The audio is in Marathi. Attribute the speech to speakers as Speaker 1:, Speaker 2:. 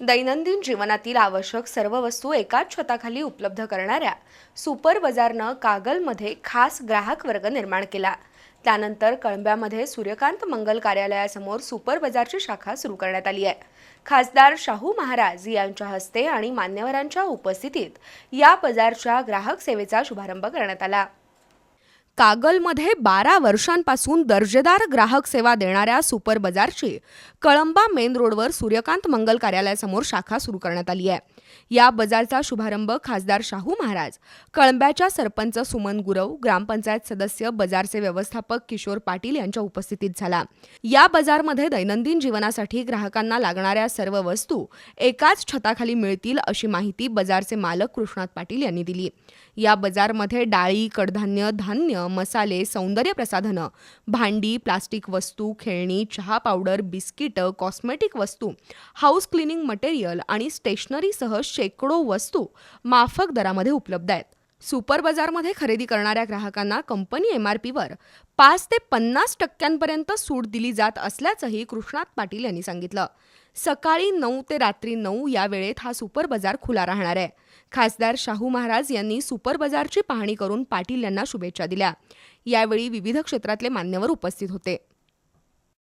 Speaker 1: दैनंदिन जीवनातील आवश्यक सर्व वस्तू एकाच छताखाली उपलब्ध करणाऱ्या सुपर बाजारनं कागलमध्ये खास ग्राहक वर्ग निर्माण केला. त्यानंतर कळंब्यामध्ये सूर्यकांत मंगल कार्यालयासमोर सुपर बाजारची शाखा सुरू करण्यात आली आहे. खासदार शाहू महाराज यांच्या हस्ते आणि मान्यवरांच्या उपस्थितीत या बाजारच्या ग्राहक सेवेचा शुभारंभ करण्यात आला. कागलमध्ये बारा वर्षांपासून दर्जेदार ग्राहक सेवा देणाऱ्या सुपर बाजारची कळंबा मेन रोडवर सूर्यकांत मंगल कार्यालयासमोर शाखा सुरू करण्यात आली आहे. या बाजारचा शुभारंभ खासदार शाहू महाराज कळंब्याच्या सरपंच सुमन गुरव ग्रामपंचायत सदस्य बाजारचे व्यवस्थापक किशोर पाटील यांच्या उपस्थितीत झाला. या बाजारमध्ये दैनंदिन जीवनासाठी ग्राहकांना लागणाऱ्या सर्व वस्तू एकाच छताखाली मिळतील अशी माहिती बाजारचे मालक कृष्णात पाटील यांनी दिली. या बाजारमध्ये डाळी कडधान्य धान्य मसाले सौंदर्य प्रसाधनं भांडी प्लास्टिक वस्तू खेळणी चहा पावडर बिस्किटं कॉस्मेटिक वस्तू हाऊस क्लिनिंग मटेरियल आणि स्टेशनरीसह शेकडो वस्तू माफक दरामध्ये उपलब्ध आहेत. सुपर बाजारमध्ये खरेदी करणाऱ्या ग्राहकांना कंपनी एम आर पीवर पाच ते पन्नास टक्क्यांपर्यंत सूट दिली जात असल्याचंही कृष्णात पाटील यांनी सांगितलं. सकाळी नऊ ते रात्री नऊ या वेळेत हा सुपर बाजार खुला राहणार आहे. खासदार शाहू महाराज यांनी सुपर बाजारची पाहणी करून पाटील यांना शुभेच्छा दिल्या. यावेळी विविध क्षेत्रातले मान्यवर उपस्थित होते.